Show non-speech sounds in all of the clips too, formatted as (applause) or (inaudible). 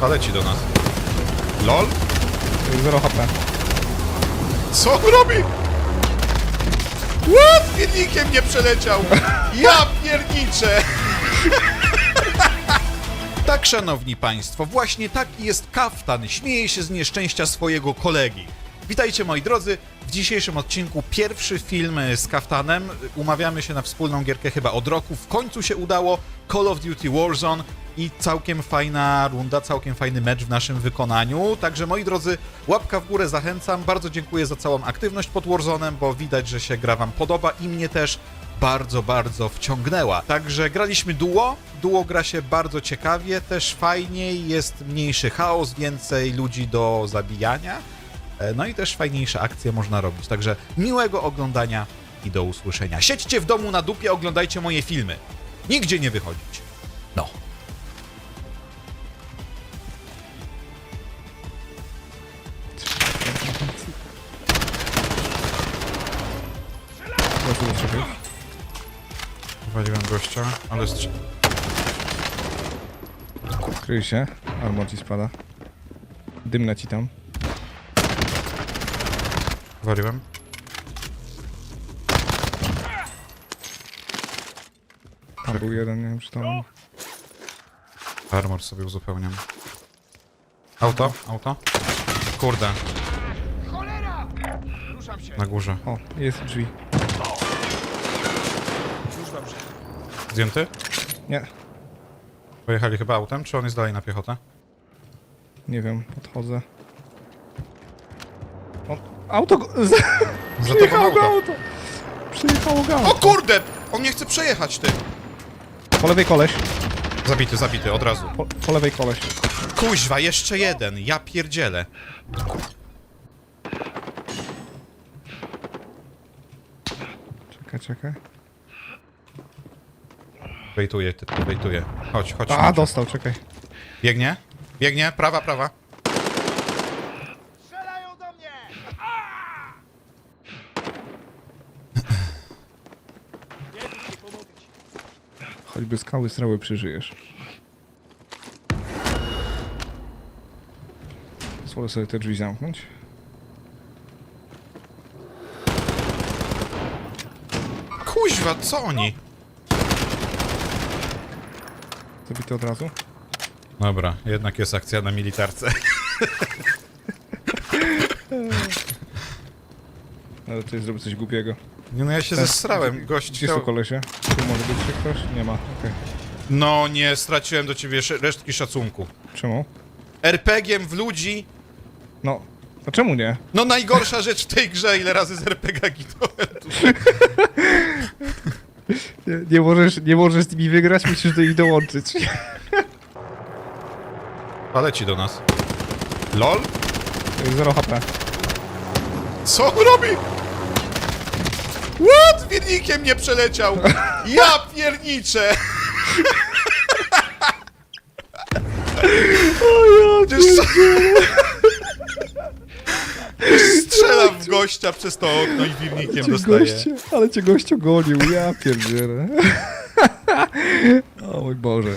A leci do nas. LOL? 0 HP. Co on robi? What? Piernikiem nie przeleciał! Ja pierniczę! Tak, szanowni państwo, właśnie taki jest kaftan. Śmieje się z nieszczęścia swojego kolegi. Witajcie moi drodzy. W dzisiejszym odcinku pierwszy film z kaftanem. Umawiamy się na wspólną gierkę chyba od roku. W końcu się udało. Call of Duty Warzone i całkiem fajna runda, całkiem fajny mecz w naszym wykonaniu. Także moi drodzy, łapka w górę zachęcam. Bardzo dziękuję za całą aktywność pod Warzone'em, bo widać, że się gra wam podoba i mnie też bardzo, bardzo wciągnęła. Także graliśmy duo. Duo gra się bardzo ciekawie, też fajniej, jest mniejszy chaos, więcej ludzi do zabijania. E, No i też fajniejsze akcje można robić. Także miłego oglądania i do usłyszenia. Siedźcie w domu na dupie, oglądajcie moje filmy. Nigdzie nie wychodzić. No. Gościa, ale strz... Kryj się. Armor ci spada. Dym leci tam. Waliłem. Tam był jeden, nie wiem czy tam... Armor sobie uzupełniam. Auto, auto. Kurde. Na górze. O, jest drzwi. Zdjęty? Nie, Pojechali chyba autem, czy on jest dalej na piechotę? nie wiem, podchodzę. O, auto go... (laughs) Przyjechało go auto. auto! Przyjechało go O auto. kurde! On nie chce przejechać, ty! Po lewej koleś. Zabity, zabity, od razu. Po, po lewej koleś. Kuźwa, jeszcze jeden, ja pierdzielę. Czekaj, czekaj. Wejtuję, ty, wejtuję. Chodź, chodź. A, dostał, czekaj. Biegnie? Biegnie, prawa, prawa. Strzelają do mnie! Choćby skały srały przeżyjesz. Pozwolę sobie te drzwi zamknąć. Kuźwa, co oni? Zabity od razu. Dobra, jednak jest akcja na militarce. (laughs) Ale tutaj zrobię coś głupiego. Nie no, ja się Ten- zesrałem, gość Gdzie są chciał... kolesie? Tu może być jeszcze ktoś? Nie ma, okej. No nie, straciłem do ciebie sz- resztki szacunku. Czemu? RPG-iem w ludzi? No, a czemu nie? No najgorsza rzecz w tej grze, ile razy z RPG ginąłem. (laughs) nie? Nie możesz, nie możesz z nimi wygrać, musisz do nich dołączyć. (laughs) A leci do nas. LOL? 0 HP. Co on robi? What? Wiernikiem nie przeleciał! Ja pierniczę! (laughs) Przecież (laughs) Strzelam w gościa przez to okno i wirnikiem Cię dostaję. goście, ale cię gościu gonił, ja pierdzielę. (laughs) o mój Boże.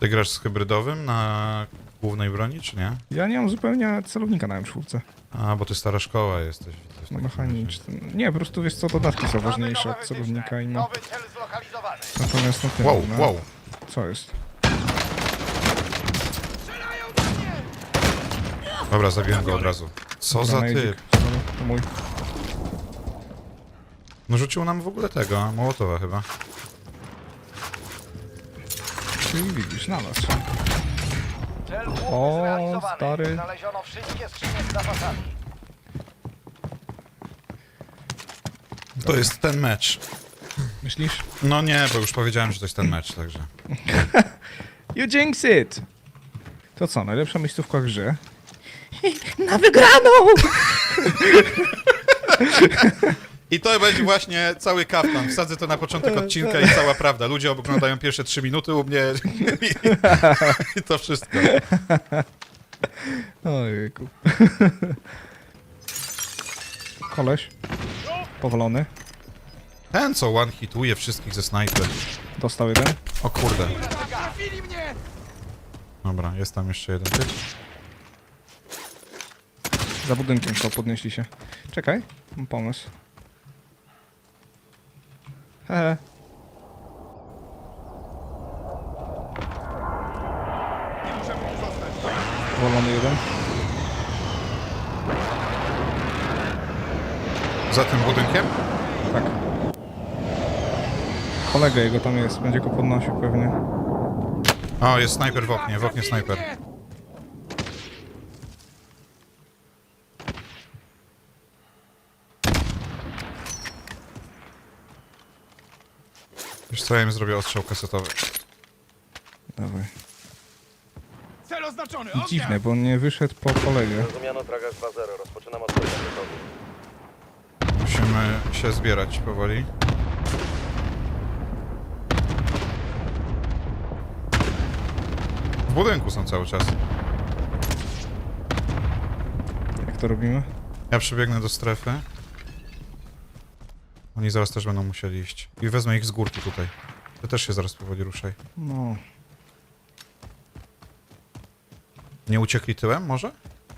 Ty grasz z hybrydowym na głównej broni, czy nie? Ja nie mam zupełnie celownika na M4. A, bo ty stara szkoła jesteś. jesteś No mechaniczny. Nie, po prostu wiesz co, dodatki są ważniejsze od celownika i ma. Nowy cel zlokalizowany. Natomiast no Wow, no. wow. Co jest? Strzelają do mnie! Dobra, zabiłem go od razu. Co za Granatzik. typ? To mój. No rzucił nam w ogóle tego, Mołotowa chyba. Czyli widzisz, na nas. Cel główny O, zrealizowany. stary. Znaleziono wszystkie skrzynie z zapasami. To jest ten mecz. Myślisz? No nie, bo już powiedziałem, że to jest ten mecz, także. (laughs) You jinx it! To co, najlepsza miejscówka w grze? Na wygraną! I to będzie właśnie cały kaftan. Wsadzę to na początek odcinka i cała prawda. Ludzie oglądają pierwsze trzy minuty u mnie i, i to wszystko. Ojejku. Koleś. Powalony. Ten, co one hituje wszystkich ze snajper. Dostał jeden. O kurde. Dobra, jest tam jeszcze jeden typ. Za budynkiem to podnieśli się. Czekaj, mam pomysł. Hehe. Wolony jeden. Za tym budynkiem? Tak. Kolega jego tam jest, będzie go podnosił pewnie. O, jest snajper w oknie, w oknie snajper. Wiesz co, ja im zrobię ostrzał kasetowy. Dawaj. Cel oznaczony! Dziwne, bo on nie wyszedł po kolegę. Zrozumiano Tragas 2-0. Rozpoczynam odpowiedź metodu. Musimy się zbierać powoli. W budynku są cały czas. Jak to robimy? Ja przybiegnę do strefy. Oni zaraz też będą musieli iść. I wezmę ich z górki tutaj. Ty też się zaraz powoli ruszaj. No, Nie uciekli tyłem może?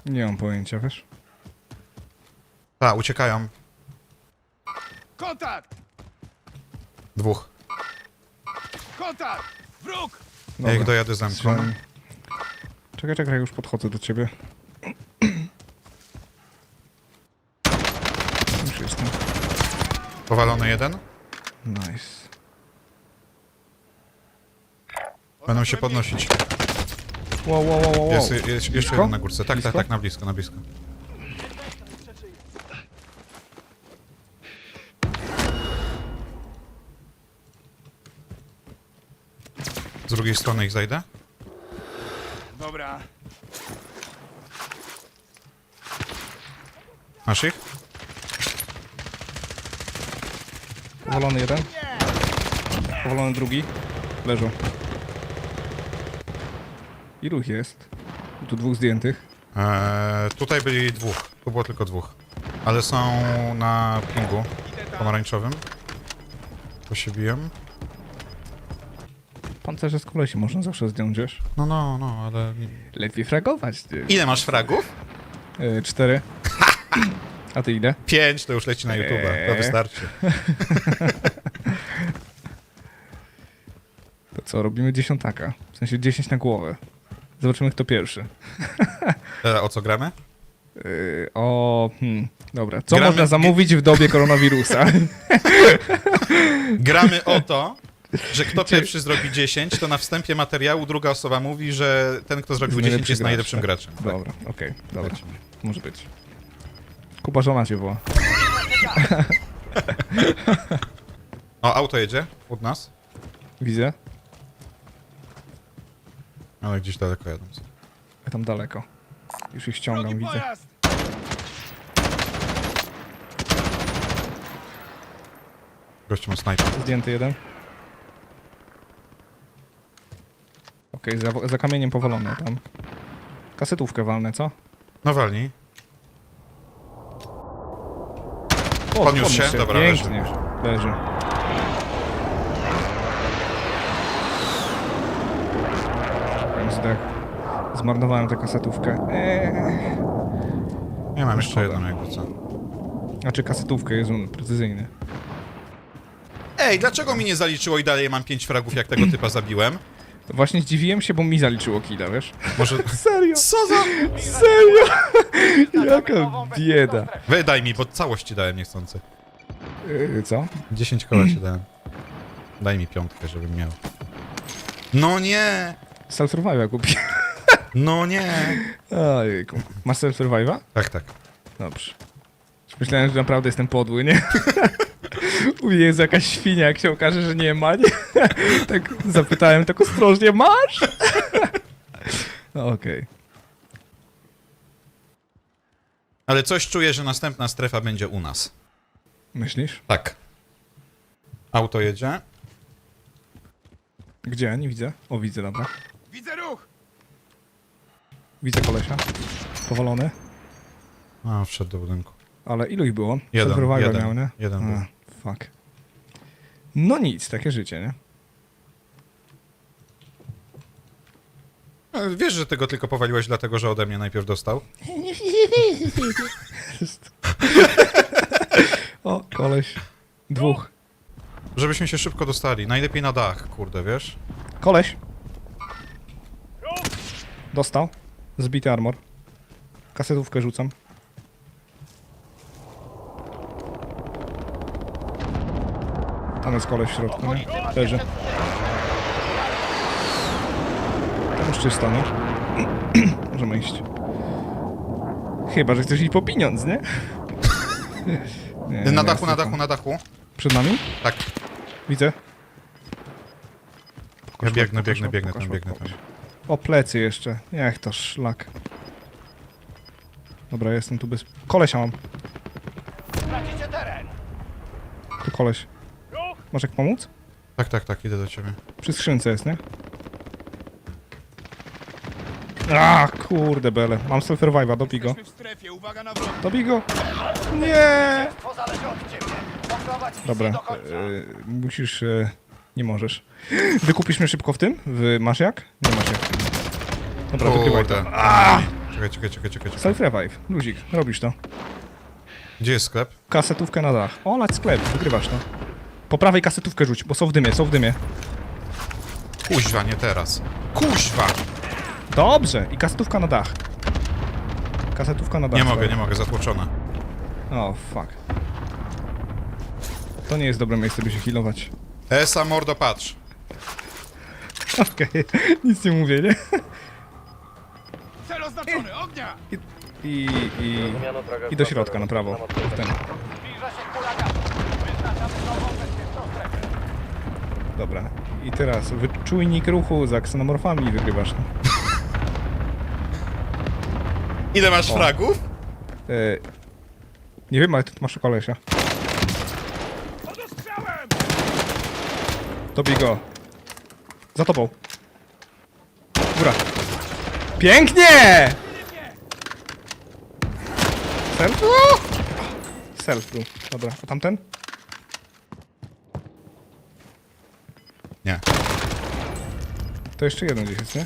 nie mam pojęcia, wiesz? Tak, uciekają. Kontakt! Dwóch. Kontakt! Wróg! Ja ich dojadę zamknę. Strzelam. Czekaj, czekaj, już podchodzę do ciebie. Już jestem. Powalony jeden. Nice. Będą się podnosić. Wow, wow, wow, wow. Jest, jest jeszcze Blisko? jeden na górce. Tak, Blisko? tak, tak, na blisko, na blisko. Z drugiej strony ich zajdę. Dobra. Masz ich? Powalony jeden. Powalony drugi. Leżą. Ilu ich jest? Tu dwóch zdjętych. Eee, tutaj byli dwóch. Tu było tylko dwóch. Ale są na pingu pomarańczowym. To się bijem. Pancerze z kolesi można zawsze zdjąć, wiesz? No, no, no, ale... Lepiej fragować, ty. Ile masz fragów? E, cztery. (laughs) A ty ile? Pięć, to już leci na YouTube. To Eee. wystarczy. (laughs) To co, robimy dziesiątaka. W sensie 10 na głowę. Zobaczymy, kto pierwszy. (laughs) E, o co gramy? Yy, o, hmm, dobra. Co Gramy- można zamówić w dobie koronawirusa? (laughs) Gramy o to, że kto pierwszy zrobi 10, to na wstępie materiału druga osoba mówi, że ten, kto zrobił Jest 10 jest najlepszy najlepszym gracz, graczem. Tak. Dobra, okej, dobra. Może być. Kuba żona cię woła. (laughs) O, auto jedzie od nas, Widzę. ale gdzieś daleko jadą. Ja tam daleko. Już ich ściągam, Drogi widzę. Gościu ma snajper. Zdjęty jeden. Okej, za, za kamieniem powalony tam. Kasetówkę walnę, co? No walnij. O, Podniósł się? Dobra. Pięknie. Leży. Zdech. Zmarnowałem tę kasetówkę. Eee. Ja mam jeszcze Szkoda. jedną jakby co. Znaczy kasetówkę, jest on precyzyjny. Ej, dlaczego mi nie zaliczyło i dalej mam 5 fragów, jak tego typa zabiłem? Właśnie zdziwiłem się, bo mi zaliczyło killa, wiesz? Może... (laughs) Serio? Co za... Serio? (laughs) Jaka bieda. Wydaj mi, bo całości dałem niechcący. Yy, co? 10 koła ci dałem. Daj mi piątkę, żebym miał. No nie! Self Survival kupi. (laughs) No nie! Ojejku. Masz Self Survival? Tak, tak. Dobrze. Myślałem, że naprawdę jestem podły, nie? U mnie jest jakaś świnia, jak się okaże, że nie ma, nie? Tak zapytałem tak ostrożnie, masz? No okej. Ale coś czuję, że następna strefa będzie u nas. Myślisz? Tak. Auto jedzie. Gdzie? Nie widzę. O, widzę, dobra. Widzę ruch! Widzę kolesia. Powalony. A, wszedł do budynku. Ale ilu ich było? Jeden, jeden, miał, nie? jeden był. A, fuck. No nic, takie życie, nie? E, Wiesz, że ty go tylko powaliłeś dlatego, że ode mnie najpierw dostał? (laughs) O, koleś. Dwóch. Żebyśmy się szybko dostali. Najlepiej na dach, kurde, wiesz? Koleś. Dostał. Zbity armor. Kasetówkę rzucam. Tam jest koleś w środku, nie? Leży. Tam już czysto, nie? (clears throat) Możemy iść. Chyba, że chcesz iść po pieniądz, nie? (laughs) nie na dachu, na dachu, na dachu. Przed nami? Tak. Widzę. Ja biegnę, biegnę, biegnę tam, biegnę tam. O, plecy jeszcze. Jak to szlak. Dobra, jestem tu bez... Kolesia mam. Tracicie teren. Tu koleś. Masz jak pomóc? Tak, tak, tak, idę do ciebie. Przy skrzynce jest, nie? A, kurde bele. Mam self-revive'a, dobij go. Jesteśmy w strefie, uwaga na wroga. Dobij go. Nie! To zależy od ciebie. Poprowadź misję Dobra, do końca. e, musisz... E, nie możesz. Wykupisz mnie szybko w tym? W, masz jak? Nie masz jak. Dobra, wykrywaj to. Kurde. Czekaj, czekaj, czekaj, czekaj. czekaj. Self-revive. Luzik, robisz to. Gdzie jest sklep? Kasetówkę na dach. O, lać sklep, wygrywasz to. Po prawej kasetówkę rzuć, bo są w dymie, są w dymie. Kuźwa, nie teraz. Kuźwa! Dobrze, i kasetówka na dach. Kasetówka na dach. Nie mogę, nie mogę, zatłoczone. O, fuck. To nie jest dobre miejsce, by się healować. Esa, mordo, patrz. Okej, (laughs) nic nie mówię, nie? Cel oznaczony, ognia! I, i, i do 2-0, środka, na prawo. W ten. Zbliża się Dobra. I teraz wyczujnik ruchu za ksenomorfami wygrywasz. No. Ile masz fragów? E, nie wiem, ale ty tu masz kolesia. Dobij go. Za tobą. Góra. Pięknie! Self? Self był. Dobra, a tamten? To jeszcze jeden gdzieś jest, nie?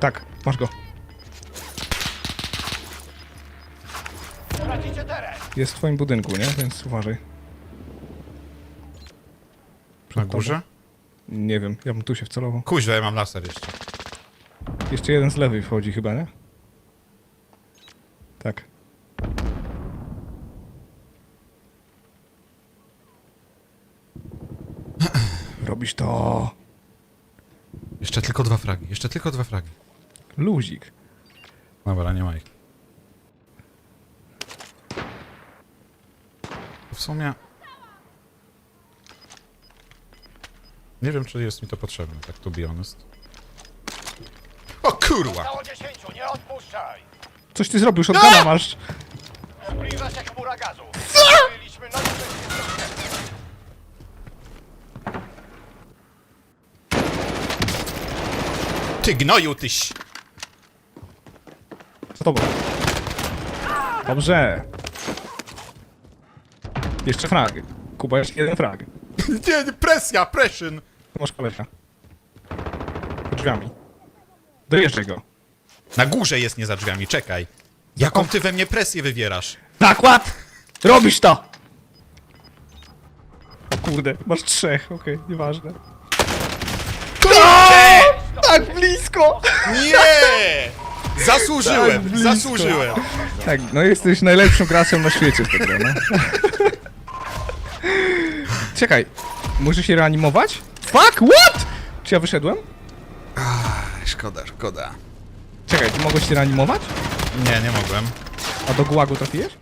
Tak, masz go. Jest w twoim budynku, nie? Więc uważaj. Na górze? Nie wiem, ja bym tu się wcelował. Kuźwa, ja mam laser jeszcze. Jeszcze jeden z lewej wchodzi chyba, nie? Tak. Robisz to. Jeszcze tylko dwa fragi, jeszcze tylko dwa fragi. Luzik. Dobra, nie ma ich. W sumie... Nie wiem, czy jest mi to potrzebne, tak to be honest. O kurwa! Stało 10, nie odpuszczaj. Coś ty zrobił, shotguna masz. Zbliża się chmura gazu. Byliśmy nową Ty gnoju, tyś! Za tobą. Dobrze. Jeszcze frag. Kuba, jeszcze jeden frag. Nie, (laughs) nie, presja, pression! Tu masz kolesia. Pod drzwiami. Dojeżdżaj go. Na górze jest, nie za drzwiami, czekaj. Jaką ty we mnie presję wywierasz? Nakład! Robisz to! O kurde, masz trzech, okej, nieważne. Tak blisko! Nie! Zasłużyłem, Tak blisko. zasłużyłem. Tak, no jesteś najlepszym graczem na świecie w tę grę, no. Czekaj, może się reanimować? Fuck, what? Czy ja wyszedłem? Szkoda, szkoda. Czekaj, ty mogłeś się reanimować? Nie, nie mogłem. A do gułagu trafiłeś?